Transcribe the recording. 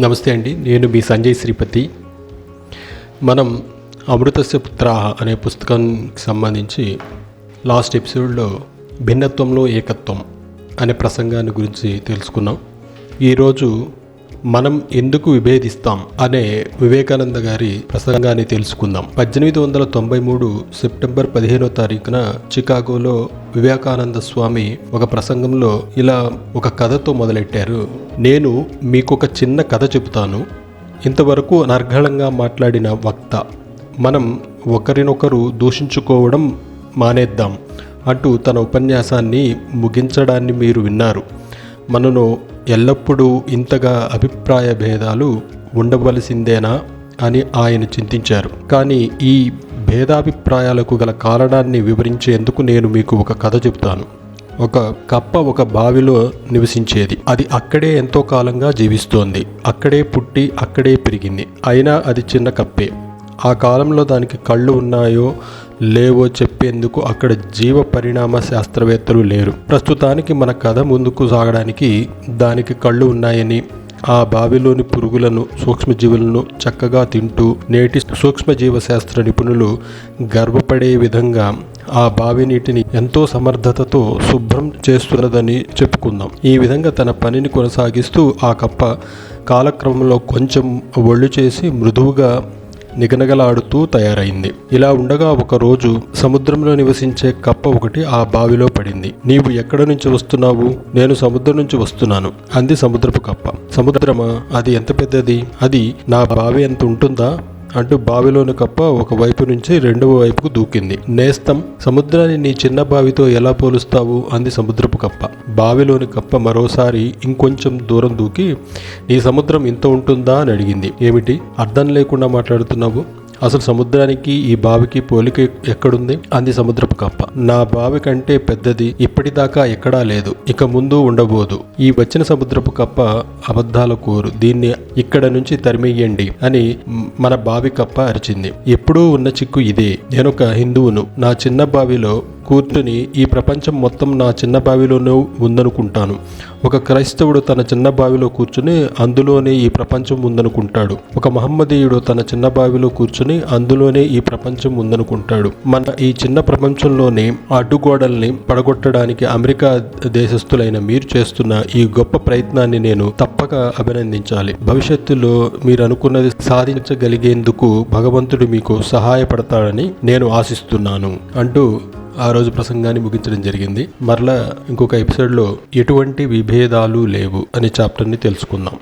నమస్తే అండి నేను మీ సంజయ్ శ్రీపతి. మనం అమృతస్య పుత్రాహ అనే పుస్తకానికి సంబంధించి లాస్ట్ ఎపిసోడ్లో భిన్నత్వంలో ఏకత్వం అనే ప్రసంగాన్ని గురించి తెలుసుకున్నాం. ఈరోజు మనం ఎందుకు విభేదిస్తాం అనే వివేకానంద గారి ప్రసంగాన్ని తెలుసుకుందాం. పద్దెనిమిది వందల తొంభై మూడు సెప్టెంబర్ పదిహేనో తారీఖున చికాగోలో వివేకానంద స్వామి ఒక ప్రసంగంలో ఇలా ఒక కథతో మొదలెట్టారు. నేను మీకు ఒక చిన్న కథ చెబుతాను. ఇంతవరకు అనర్ఘళంగా మాట్లాడిన వక్త. మనం ఒకరినొకరు దూషించుకోవడం మానేద్దాం అంటూ తన ఉపన్యాసాన్ని ముగించడాన్ని మీరు విన్నారు. మనను ఎల్లప్పుడూ ఇంతగా అభిప్రాయ భేదాలు ఉండవలసిందేనా అని ఆయన చింతించారు. కానీ ఈ భేదాభిప్రాయాలకు గల కారణాన్ని వివరించేందుకు నేను మీకు ఒక కథ చెబుతాను. ఒక కప్ప ఒక బావిలో నివసించేది. అది అక్కడే ఎంతో కాలంగా జీవిస్తోంది. అక్కడే పుట్టి అక్కడే పెరిగింది. అయినా అది చిన్న కప్పే. ఆ కాలంలో దానికి కళ్ళు ఉన్నాయో లేవో చెప్పేందుకు అక్కడ జీవ పరిణామ శాస్త్రవేత్తలు లేరు. ప్రస్తుతానికి మన కథ ముందుకు సాగడానికి దానికి కళ్ళు ఉన్నాయని ఆ బావిలోని పురుగులను సూక్ష్మజీవులను చక్కగా తింటూ నేటి సూక్ష్మజీవ శాస్త్ర నిపుణులు గర్వపడే విధంగా ఆ బావి నీటిని ఎంతో సమర్థతతో శుభ్రం చేస్తున్నదని చెప్పుకుందాం. ఈ విధంగా తన పనిని కొనసాగిస్తూ ఆ కప్ప కాలక్రమంలో కొంచెం ఒళ్ళు చేసి మృదువుగా నిగనగలాడుతూ తయారైంది. ఇలా ఉండగా ఒకరోజు సముద్రంలో నివసించే కప్ప ఒకటి ఆ బావిలో పడింది. నీవు ఎక్కడ నుంచి వస్తున్నావు? నేను సముద్రం నుంచి వస్తున్నాను అంది సముద్రపు కప్ప. సముద్రమా? అది ఎంత పెద్దది? అది నా బావి ఎంత ఉంటుందా? అంటూ బావిలోని కప్ప ఒక వైపు నుంచి రెండవ వైపుకు దూకింది. నేస్తం సముద్రాన్ని నీ చిన్న బావితో ఎలా పోలుస్తావు? అంది సముద్రపు కప్ప. బావిలోని కప్ప మరోసారి ఇంకొంచెం దూరం దూకి నీ సముద్రం ఇంత ఉంటుందా? అని అడిగింది. ఏమిటి? అర్థం లేకుండా మాట్లాడుతున్నావు? అసలు సముద్రానికి ఈ బావికి పోలిక ఎక్కడుంది? అంది సముద్రపు కప్ప. నా బావి కంటే పెద్దది ఇప్పటిదాకా ఎక్కడా లేదు ఇక ముందు ఉండబోదు. ఈ వచ్చిన సముద్రపు కప్ప అబద్ధాల కోరు దీన్ని ఇక్కడ నుంచి తరిమేయండి అని మన బావి కప్ప అరిచింది. ఎప్పుడూ ఉన్న చిక్కు ఇదే నేనొక హిందువును. నా చిన్న బావిలో కూర్చుని ఈ ప్రపంచం మొత్తం నా చిన్న బావిలోనే ఉందనుకుంటాను. ఒక క్రైస్తవుడు తన చిన్న బావిలో కూర్చుని అందులోనే ఈ ప్రపంచం ఉందనుకుంటాడు. ఒక మహమ్మదీయుడు తన చిన్న బావిలో కూర్చుని అందులోనే ఈ ప్రపంచం ఉందనుకుంటాడు. మన ఈ చిన్న ప్రపంచంలోని అడ్డుగోడల్ని పడగొట్టడానికి అమెరికా దేశస్థులైన మీరు చేస్తున్న ఈ గొప్ప ప్రయత్నాన్ని నేను తప్పక అభినందించాలి. భవిష్యత్తులో మీరు అనుకున్నది సాధించగలిగేందుకు భగవంతుడు మీకు సహాయపడతాడని నేను ఆశిస్తున్నాను. అంటూ ఆ రోజు ప్రసంగాన్ని ముగించడం జరిగింది. మరలా ఇంకొక ఎపిసోడ్లో ఎటువంటి విభేదాలు లేవు అనే చాప్టర్ని తెలుసుకుందాం.